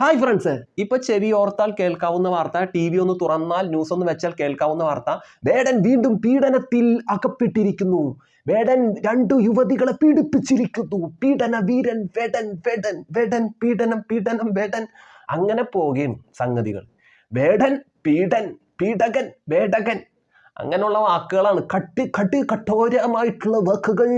Hi friends ഇപ്പൊ ചെവി ഓർത്താൽ കേൾക്കാവുന്ന വാർത്ത ടി വി ഒന്ന് തുറന്നാൽ ന്യൂസ് ഒന്ന് വെച്ചാൽ കേൾക്കാവുന്ന വാർത്ത. വേടൻ വീണ്ടും പീഡനത്തിൽ അകപ്പെട്ടിരിക്കുന്നു. വേടൻ രണ്ടു യുവതികളെ പീഡിപ്പിച്ചിരിക്കുന്നു. പീഡന വീരൻ വേടൻ വേടൻ വേടൻ പീഡനം പീഡനം വേടൻ. അങ്ങനെ പോകുകയും സംഗതികൾ. വേടൻ പീഡൻ പീഡകൻ വേടകൻ. അങ്ങനെയുള്ള വാക്കുകളാണ് കട്ടി കട്ടി കഠോരമായിട്ടുള്ള വാക്കുകൾ.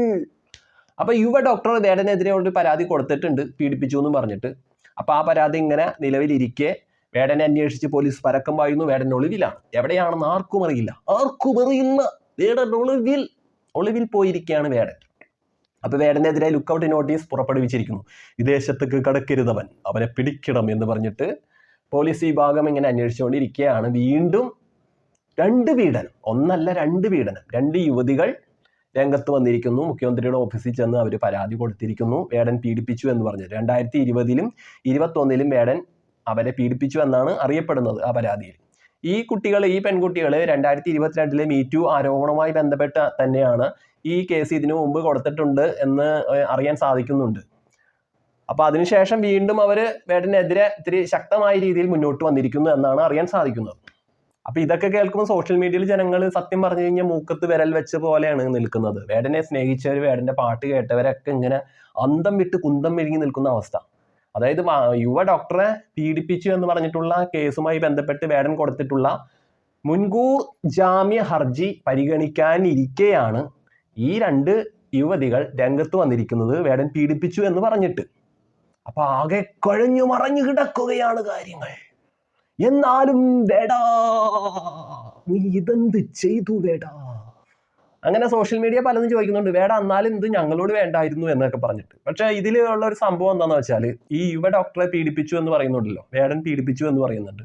അപ്പൊ യുവ ഡോക്ടർ വേടനെതിരെ ഒരു പരാതി കൊടുത്തിട്ടുണ്ട്. പീഡിപ്പിച്ചു എന്ന് പറഞ്ഞിട്ട്. അപ്പൊ ആ പരാതി ഇങ്ങനെ നിലവിലിരിക്കെ. വേടനെ അന്വേഷിച്ച് പോലീസ് പരക്കം പായുന്നു. വേടൻ ഒളിവിലാണ്. എവിടെയാണെന്ന് ആർക്കും അറിയില്ല. ആർക്കും അറിയില്ല. വേടൻ ഒളിവിൽ ഒളിവിൽ പോയിരിക്കുകയാണ് വേടൻ. അപ്പൊ വേടനെതിരെ ലുക്കൗട്ട് നോട്ടീസ് പുറപ്പെടുവിച്ചിരിക്കുന്നു. വിദേശത്തേക്ക് കടക്കരുതവൻ. അവനെ പിടിക്കണം എന്ന് പറഞ്ഞിട്ട് പോലീസ് വിഭാഗം ഇങ്ങനെ അന്വേഷിച്ചുകൊണ്ടിരിക്കുകയാണ്. വീണ്ടും രണ്ട് പീഡനം. ഒന്നല്ല രണ്ട് പീഡനം. രണ്ട് യുവതികൾ രംഗത്ത് വന്നിരിക്കുന്നു. മുഖ്യമന്ത്രിയുടെ ഓഫീസിൽ ചെന്ന് അവർ പരാതി കൊടുത്തിരിക്കുന്നു. വേടൻ പീഡിപ്പിച്ചു എന്ന് പറഞ്ഞു. രണ്ടായിരത്തി ഇരുപതിലും ഇരുപത്തൊന്നിലും വേടൻ അവരെ പീഡിപ്പിച്ചു എന്നാണ് അറിയപ്പെടുന്നത് ആ പരാതിയിൽ. ഈ കുട്ടികൾ ഈ പെൺകുട്ടികൾ രണ്ടായിരത്തി ഇരുപത്തിരണ്ടിലെ മീറ്റു ആരോപണവുമായി ബന്ധപ്പെട്ട തന്നെയാണ് ഈ കേസ് ഇതിനു മുമ്പ് കൊടുത്തിട്ടുണ്ട് എന്ന് അറിയാൻ സാധിക്കുന്നുണ്ട്. അപ്പൊ അതിനുശേഷം വീണ്ടും അവർ വേടനെതിരെ ഇത്തിരി ശക്തമായ രീതിയിൽ മുന്നോട്ട് വന്നിരിക്കുന്നു എന്നാണ് അറിയാൻ സാധിക്കുന്നത്. അപ്പൊ ഇതൊക്കെ കേൾക്കുമ്പോൾ സോഷ്യൽ മീഡിയയിൽ ജനങ്ങൾ സത്യം പറഞ്ഞു കഴിഞ്ഞാൽ മൂക്കത്ത് വിരൽ വെച്ച പോലെയാണ് നിൽക്കുന്നത്. വേടനെ സ്നേഹിച്ചവർ വേടന്റെ പാട്ട് കേട്ടവരൊക്കെ ഇങ്ങനെ അന്തം വിട്ട് കുന്തം മെഴുകി നിൽക്കുന്ന അവസ്ഥ. അതായത് യുവ ഡോക്ടറെ പീഡിപ്പിച്ചു എന്ന് പറഞ്ഞിട്ടുള്ള കേസുമായി ബന്ധപ്പെട്ട് വേടൻ കൊടുത്തിട്ടുള്ള മുൻകൂർ ജാമ്യ ഹർജി പരിഗണിക്കാനിരിക്കെയാണ് ഈ രണ്ട് യുവതികൾ രംഗത്ത് വന്നിരിക്കുന്നത്. വേടൻ പീഡിപ്പിച്ചു എന്ന് പറഞ്ഞിട്ട്. അപ്പൊ ആകെ കുഴഞ്ഞു മറഞ്ഞു കിടക്കുകയാണ് കാര്യങ്ങൾ. എന്നാലും വേടാ. നീ ഇതെന്ത് ചെയ്തു വേടാ? അങ്ങനെ സോഷ്യൽ മീഡിയ പലതും ചോദിക്കുന്നുണ്ട്. വേട എന്നാലും ഇത് ഞങ്ങളോട് വേണ്ടായിരുന്നു എന്നൊക്കെ പറഞ്ഞിട്ട്. പക്ഷേ ഇതിലുള്ള ഒരു സംഭവം എന്താണെന്ന് വെച്ചാൽ ഈ യുവ ഡോക്ടറെ പീഡിപ്പിച്ചു എന്ന് പറയുന്നുണ്ടല്ലോ. വേടൻ പീഡിപ്പിച്ചു എന്ന് പറയുന്നുണ്ട്.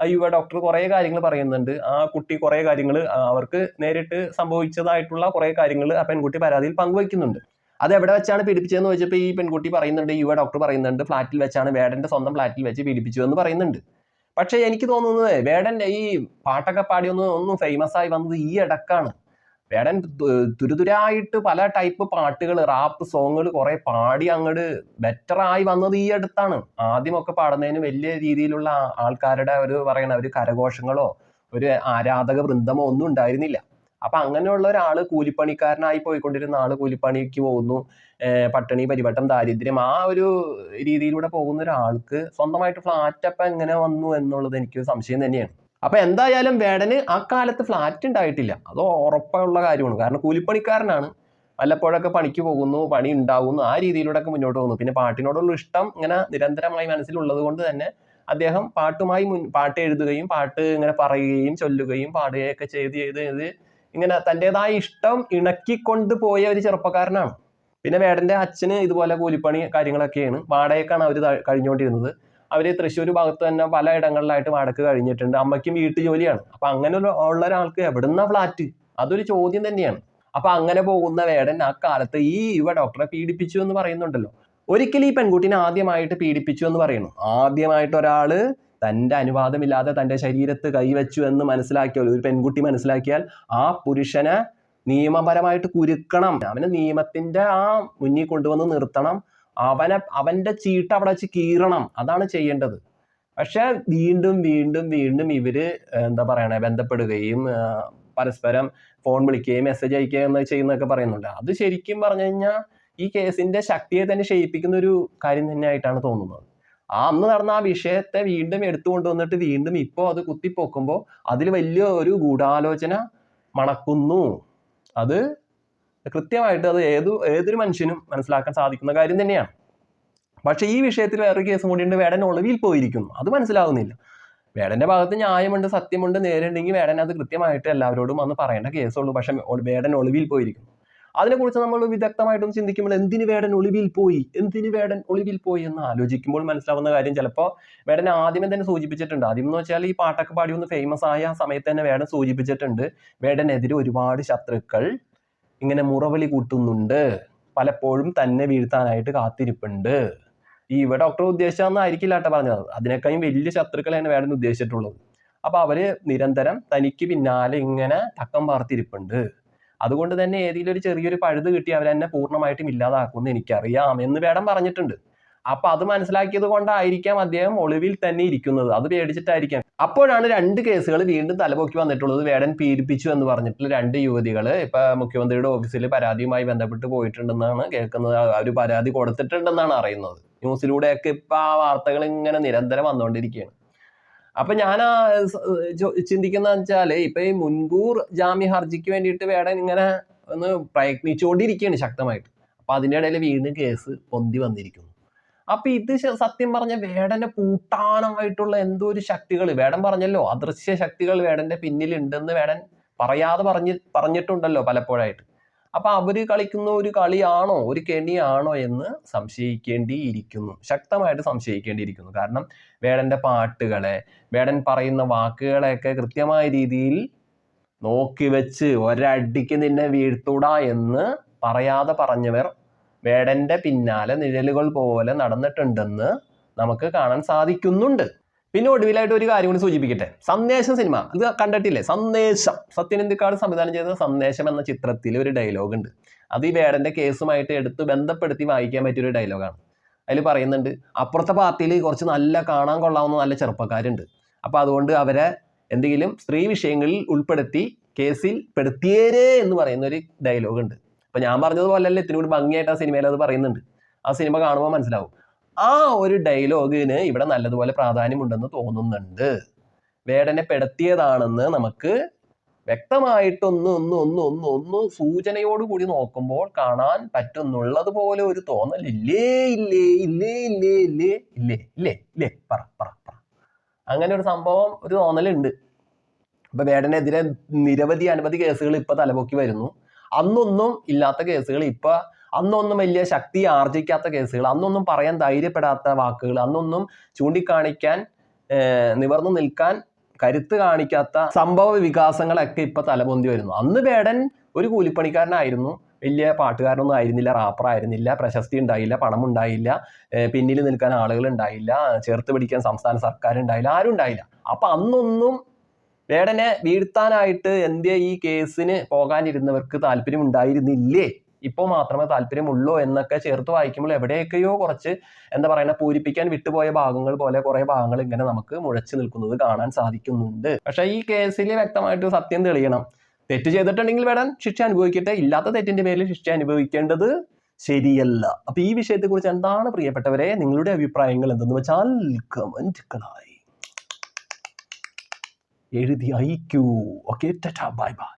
ആ യുവ ഡോക്ടർ കുറേ കാര്യങ്ങൾ പറയുന്നുണ്ട്. ആ കുട്ടി കുറേ കാര്യങ്ങൾ അവർക്ക് നേരിട്ട് സംഭവിച്ചതായിട്ടുള്ള കുറേ കാര്യങ്ങൾ ആ പെൺകുട്ടി പരാതിയിൽ പങ്കുവയ്ക്കുന്നുണ്ട്. അത് എവിടെ വെച്ചാണ് പീഡിപ്പിച്ചതെന്ന് ചോദിച്ചപ്പോൾ ഈ പെൺകുട്ടി പറയുന്നുണ്ട് യുവ ഡോക്ടർ പറയുന്നുണ്ട് ഫ്ലാറ്റിൽ വെച്ചാണ് വേടന്റെ സ്വന്തം ഫ്ലാറ്റിൽ വെച്ച് പീഡിപ്പിച്ചു എന്ന് പറയുന്നുണ്ട്. പക്ഷെ എനിക്ക് തോന്നുന്നത് വേടൻ ഈ പാട്ടൊക്കെ പാടി ഒന്ന് ഒന്നും ഫേമസ് ആയി വന്നത് ഈ ഇടക്കാണ്. വേടൻ തുരുതുരായിട്ട് പല ടൈപ്പ് പാട്ടുകൾ റാപ്പ് സോങ്ങുകൾ കുറെ പാടി അങ്ങോട്ട് ബെറ്റർ ആയി വന്നത് ഈ അടുത്താണ്. ആദ്യമൊക്കെ പാടുന്നതിന് വലിയ രീതിയിലുള്ള ആൾക്കാരുടെ ഒരു പറയണ ഒരു കരഘോഷങ്ങളോ ഒരു ആരാധക വൃന്ദമോ ഒന്നും ഉണ്ടായിരുന്നില്ല. അപ്പൊ അങ്ങനെയുള്ള ഒരാൾ കൂലിപ്പണിക്കാരനായി പോയിക്കൊണ്ടിരുന്ന ആൾ കൂലിപ്പണിക്ക് പോകുന്നു. പട്ടിണി പരിവട്ടം ദാരിദ്ര്യം ആ ഒരു രീതിയിലൂടെ പോകുന്ന ഒരാൾക്ക് സ്വന്തമായിട്ട് ഫ്ലാറ്റ് അപ്പം എങ്ങനെ വന്നു എന്നുള്ളത് എനിക്ക് സംശയം തന്നെയാണ്. അപ്പൊ എന്തായാലും വേടന് ആ കാലത്ത് ഫ്ലാറ്റ് ഉണ്ടായിട്ടില്ല. അത് ഉറപ്പുള്ള കാര്യമാണ്. കാരണം കൂലിപ്പണിക്കാരനാണ്. വല്ലപ്പോഴൊക്കെ പണിക്ക് പോകുന്നു പണി ഉണ്ടാവുന്നു ആ രീതിയിലൂടെ ഒക്കെ മുന്നോട്ട് പോകുന്നു. പിന്നെ പാട്ടിനോടുള്ള ഇഷ്ടം ഇങ്ങനെ നിരന്തരമായി മനസ്സിലുള്ളത് കൊണ്ട് തന്നെ അദ്ദേഹം പാട്ടുമായി മുൻ പാട്ട് എഴുതുകയും പാട്ട് ഇങ്ങനെ പറയുകയും ചൊല്ലുകയും പാടുകയൊക്കെ ചെയ്ത് ചെയ്ത് ചെയ്ത് ഇങ്ങനെ തന്റെതായ ഇഷ്ടം ഇണക്കിക്കൊണ്ട് പോയ ഒരു ചെറുപ്പക്കാരനാണ്. പിന്നെ വേടന്റെ അച്ഛന് ഇതുപോലെ കൂലിപ്പണി കാര്യങ്ങളൊക്കെയാണ്. വാടകയ്ക്കാണ് അവർ കഴിഞ്ഞുകൊണ്ടിരുന്നത് അവർ തൃശ്ശൂർ ഭാഗത്ത് തന്നെ പല ഇടങ്ങളിലായിട്ട് വാടക കഴിഞ്ഞിട്ടുണ്ട്. അമ്മയ്ക്കും വീട്ടു ജോലിയാണ് അപ്പൊ അങ്ങനെ ഉള്ള- ഒരാൾക്ക് എവിടുന്ന ഫ്ലാറ്റ് അതൊരു ചോദ്യം തന്നെയാണ്. അപ്പൊ അങ്ങനെ പോകുന്ന വേടൻ ആ കാലത്ത് ഈ യുവ ഡോക്ടറെ പീഡിപ്പിച്ചു എന്ന് പറയുന്നുണ്ടല്ലോ. ഒരിക്കലും ഈ പെൺകുട്ടിനെ ആദ്യമായിട്ട് പീഡിപ്പിച്ചു എന്ന് പറയുന്നു ആദ്യമായിട്ട് ഒരാൾ തന്റെ അനുവാദമില്ലാതെ തന്റെ ശരീരത്ത് കൈവച്ചു എന്ന് മനസ്സിലാക്കിയാൽ ഒരു പെൺകുട്ടി മനസ്സിലാക്കിയാൽ ആ പുരുഷനെ നിയമപരമായിട്ട് കുരുക്കണം. അവനെ നിയമത്തിന്റെ ആ മുന്നിൽ കൊണ്ടുവന്ന് നിർത്തണം. അവനെ അവന്റെ ചീട്ട് അവിടെ വെച്ച് കീറണം. അതാണ് ചെയ്യേണ്ടത്. പക്ഷെ വീണ്ടും വീണ്ടും വീണ്ടും ഇവർ എന്താ പറയണേ ബന്ധപ്പെടുകയും പരസ്പരം ഫോൺ വിളിക്കുകയും മെസ്സേജ് അയക്കുകയും എന്ന് ചെയ്യുന്നൊക്കെ പറയുന്നുണ്ട്. അത് ശരിക്കും പറഞ്ഞു കഴിഞ്ഞാൽ ഈ കേസിന്റെ ശക്തിയെ തന്നെ ക്ഷയിപ്പിക്കുന്ന ഒരു കാര്യം തന്നെയായിട്ടാണ് തോന്നുന്നത്. ആ അന്ന് നടന്ന ആ വിഷയത്തെ വീണ്ടും എടുത്തു കൊണ്ടുവന്നിട്ട് വീണ്ടും ഇപ്പോൾ അത് കുത്തിപ്പൊക്കുമ്പോൾ അതിൽ വലിയ ഒരു ഗൂഢാലോചന മണക്കുന്നു. അത് കൃത്യമായിട്ട് അത് ഏത് ഏതൊരു മനുഷ്യനും മനസ്സിലാക്കാൻ സാധിക്കുന്ന കാര്യം തന്നെയാണ്. പക്ഷേ ഈ വിഷയത്തിൽ വേറൊരു കേസും കൂടിയുണ്ട് വേടൻ ഒളിവിൽ പോയിരിക്കുന്നു. അത് മനസ്സിലാകുന്നില്ല വേടന്റെ ഭാഗത്ത് ന്യായമുണ്ട് സത്യമുണ്ട് നേരുണ്ടെങ്കിൽ വേടൻ അത് കൃത്യമായിട്ട് എല്ലാവരോടും വന്ന് പറയേണ്ട കേസുള്ളൂ പക്ഷെ വേടൻ ഒളിവിൽ പോയിരിക്കുന്നു. അതിനെക്കുറിച്ച് നമ്മൾ വിദഗ്ധമായിട്ടൊന്ന് ചിന്തിക്കുമ്പോൾ എന്തിന് വേടൻ ഒളിവിൽ പോയി? എന്തിന് വേടൻ ഒളിവിൽ പോയി എന്ന് ആലോചിക്കുമ്പോൾ മനസ്സിലാവുന്ന കാര്യം ചിലപ്പോൾ വേടൻ ആദ്യമേ തന്നെ സൂചിപ്പിച്ചിട്ടുണ്ട്. ആദ്യം എന്ന് വെച്ചാൽ ഈ പാട്ടൊക്കെ പാടി ഒന്ന് ഫേമസ് ആയ സമയത്ത് തന്നെ വേടൻ സൂചിപ്പിച്ചിട്ടുണ്ട്. വേടനെതിരെ ഒരുപാട് ശത്രുക്കൾ ഇങ്ങനെ മുറവിളി കൂട്ടുന്നുണ്ട്. പലപ്പോഴും തന്നെ വീഴ്ത്താനായിട്ട് കാത്തിരിപ്പുണ്ട്. ഈ ഇവ ഡോക്ടർ ഉദ്ദേശിച്ചതെന്നായിരിക്കില്ല കേട്ടോ പറഞ്ഞത്. അതിനേക്കാളും വലിയ ശത്രുക്കളാണ് വേടൻ ഉദ്ദേശിച്ചിട്ടുള്ളത്. അപ്പൊ അവർ നിരന്തരം തനിക്ക് പിന്നാലെ ഇങ്ങനെ തക്കം പാർത്തിരിപ്പുണ്ട് അതുകൊണ്ട് തന്നെ ഏതെങ്കിലും ഒരു ചെറിയൊരു പഴുത് കിട്ടി അവർ എന്നെ പൂർണമായിട്ടും ഇല്ലാതാക്കുമെന്ന് എനിക്കറിയാം എന്ന് വേടം പറഞ്ഞിട്ടുണ്ട്. അപ്പൊ അത് മനസ്സിലാക്കിയത് കൊണ്ടായിരിക്കാം അദ്ദേഹം ഒളിവിൽ തന്നെ ഇരിക്കുന്നത്. അത് പേടിച്ചിട്ടായിരിക്കാം. അപ്പോഴാണ് രണ്ട് കേസുകൾ വീണ്ടും തലപൊക്കി വന്നിട്ടുള്ളത്. വേടൻ പീഡിപ്പിച്ചു എന്ന് പറഞ്ഞിട്ടുള്ള രണ്ട് യുവതികൾ ഇപ്പൊ മുഖ്യമന്ത്രിയുടെ ഓഫീസിൽ പരാതിയുമായി ബന്ധപ്പെട്ട് പോയിട്ടുണ്ടെന്നാണ് കേൾക്കുന്നത്. അവർ പരാതി കൊടുത്തിട്ടുണ്ടെന്നാണ് അറിയുന്നത്. ന്യൂസിലൂടെയൊക്കെ ഇപ്പൊ ആ വാർത്തകൾ ഇങ്ങനെ നിരന്തരം വന്നുകൊണ്ടിരിക്കുകയാണ് അപ്പൊ ഞാൻ ആ ചിന്തിക്കുന്ന വെച്ചാൽ ഇപ്പൊ ഈ മുൻകൂർ ജാമ്യ ഹർജിക്ക് വേണ്ടിയിട്ട് വേടൻ ഇങ്ങനെ ഒന്ന് പ്രയത്നിച്ചുകൊണ്ടിരിക്കുകയാണ് ശക്തമായിട്ട്. അപ്പൊ അതിന്റെ ഇടയിൽ വീണ്ടും കേസ് പൊന്തി വന്നിരിക്കുന്നു. അപ്പൊ ഇത് സത്യം പറഞ്ഞ വേടനെ പൂട്ടാനായിട്ടുള്ള എന്തോ ഒരു ശക്തികൾ വേടൻ പറഞ്ഞല്ലോ അദൃശ്യ ശക്തികൾ വേടന്റെ പിന്നിലുണ്ടെന്ന് വേടൻ പറയാതെ പറഞ്ഞ് പറഞ്ഞിട്ടുണ്ടല്ലോ പലപ്പോഴായിട്ട്. അപ്പൊ അവർ കളിക്കുന്ന ഒരു കളിയാണോ ഒരു കെണിയാണോ എന്ന് സംശയിക്കേണ്ടിയിരിക്കുന്നു. ശക്തമായിട്ട് സംശയിക്കേണ്ടിയിരിക്കുന്നു. കാരണം വേടന്റെ പാട്ടുകളെ വേടൻ പറയുന്ന വാക്കുകളെയൊക്കെ കൃത്യമായ രീതിയിൽ നോക്കി വെച്ച് ഒരടിക്ക് നിന്നെ വീഴ്ത്തൂടാ എന്ന് പറയാതെ പറഞ്ഞവർ വേടന്റെ പിന്നാലെ നിഴലുകൾ പോലെ നടന്നിട്ടുണ്ടെന്ന് നമുക്ക് കാണാൻ സാധിക്കുന്നുണ്ട്. പിന്നെ ഒടുവിലായിട്ട് ഒരു കാര്യം കൂടി സൂചിപ്പിക്കട്ടെ. സന്ദേശം സിനിമ. അത് കണ്ടിട്ടില്ലേ? സന്ദേശം. സത്യനന്ദിക്കാട് സംവിധാനം ചെയ്ത സന്ദേശം എന്ന ചിത്രത്തിൽ ഒരു ഡയലോഗ് ഉണ്ട്. അത് ഈ വേടന്റെ കേസുമായിട്ട് എടുത്ത് ബന്ധപ്പെടുത്തി വായിക്കാൻ പറ്റിയ ഒരു ഡയലോഗാണ് അതിൽ പറയുന്നുണ്ട് അപ്പുറത്തെ പാർട്ടിയിൽ കുറച്ച് നല്ല കാണാൻ കൊള്ളാവുന്ന നല്ല ചെറുപ്പക്കാരുണ്ട്. അപ്പോൾ അതുകൊണ്ട് അവരെ എന്തെങ്കിലും സ്ത്രീ വിഷയങ്ങളിൽ ഉൾപ്പെടുത്തി കേസിൽ പെടുത്തിയേരേ എന്ന് പറയുന്ന ഒരു ഡയലോഗ് ഉണ്ട്. അപ്പൊ ഞാൻ പറഞ്ഞതുപോലല്ല? ഇത്തിരി കൂടി ഭംഗിയായിട്ട് ആ സിനിമയിൽ അത് പറയുന്നുണ്ട്. ആ സിനിമ കാണുമ്പോൾ മനസ്സിലാവും. ആ ഒരു ഡയലോഗിന് ഇവിടെ നല്ലതുപോലെ പ്രാധാന്യമുണ്ടെന്ന് തോന്നുന്നുണ്ട്. വേടനെ പെടുത്തിയതാണെന്ന് നമുക്ക് വ്യക്തമായിട്ടൊന്ന് ഒന്ന് ഒന്ന് ഒന്ന് ഒന്ന് സൂചനയോട് കൂടി നോക്കുമ്പോൾ കാണാൻ പറ്റുന്നുള്ളത് പോലെ ഒരു തോന്നൽ. ഇല്ലേ ഇല്ലേ ഇല്ലേ ഇല്ലേ ഇല്ലേ ഇല്ലേ ഇല്ലേ ഇല്ലേ പറ പറ പറ. അങ്ങനെ ഒരു സംഭവം ഒരു തോന്നലുണ്ട്. അപ്പൊ വേടനെതിരെ നിരവധി അനവധി കേസുകൾ ഇപ്പൊ തലപൊക്കി വരുന്നു. അന്നൊന്നും ഇല്ലാത്ത കേസുകൾ ഇപ്പൊ അന്നൊന്നും വലിയ ശക്തി ആർജിക്കാത്ത കേസുകൾ അന്നൊന്നും പറയാൻ ധൈര്യപ്പെടാത്ത വാക്കുകൾ അന്നൊന്നും ചൂണ്ടിക്കാണിക്കാൻ നിവർന്നു നിൽക്കാൻ കരുത്ത് കാണിക്കാത്ത സംഭവ വികാസങ്ങളൊക്കെ ഇപ്പൊ തലപൊന്തി വരുന്നു. അന്ന് വേടൻ ഒരു കൂലിപ്പണിക്കാരനായിരുന്നു. വലിയ പാട്ടുകാരനൊന്നും ആയിരുന്നില്ല റാപ്പർ ആയിരുന്നില്ല പ്രശസ്തി ഉണ്ടായില്ല പണം ഉണ്ടായില്ല പിന്നിൽ നിൽക്കാൻ ആളുകൾ ഉണ്ടായില്ല ചേർത്ത് പിടിക്കാൻ സംസ്ഥാന സർക്കാർ ഉണ്ടായില്ല ആരും ഉണ്ടായില്ല. അപ്പൊ അന്നൊന്നും വേടനെ വീഴ്ത്താനായിട്ട് എന്തേ ഈ കേസിന് പോകാനിരുന്നവർക്ക് താല്പര്യം ഉണ്ടായിരുന്നില്ലേ ഇപ്പോൾ മാത്രമേ താല്പര്യമുള്ളൂ എന്നൊക്കെ ചേർത്ത് വായിക്കുമ്പോൾ എവിടെയൊക്കെയോ കുറച്ച് എന്താ പറയുക പൂരിപ്പിക്കാൻ വിട്ടുപോയ ഭാഗങ്ങൾ പോലെ കുറെ ഭാഗങ്ങൾ ഇങ്ങനെ നമുക്ക് മുഴച്ചു നിൽക്കുന്നത് കാണാൻ സാധിക്കുന്നുണ്ട്. പക്ഷേ ഈ കേസിൽ വ്യക്തമായിട്ട് സത്യം തെളിയണം. തെറ്റ് ചെയ്തിട്ടുണ്ടെങ്കിൽ വേണം ശിക്ഷ അനുഭവിക്കട്ടെ. ഇല്ലാത്ത തെറ്റിന്റെ പേരിൽ ശിക്ഷ അനുഭവിക്കേണ്ടത് ശരിയല്ല. അപ്പൊ ഈ വിഷയത്തെക്കുറിച്ച് എന്താണ് പ്രിയപ്പെട്ടവരെ നിങ്ങളുടെ അഭിപ്രായങ്ങൾ എന്തെന്ന് വെച്ചാൽ കമന്റുകളായി. എഴുതി അയക്കൂ. Okay bye bye.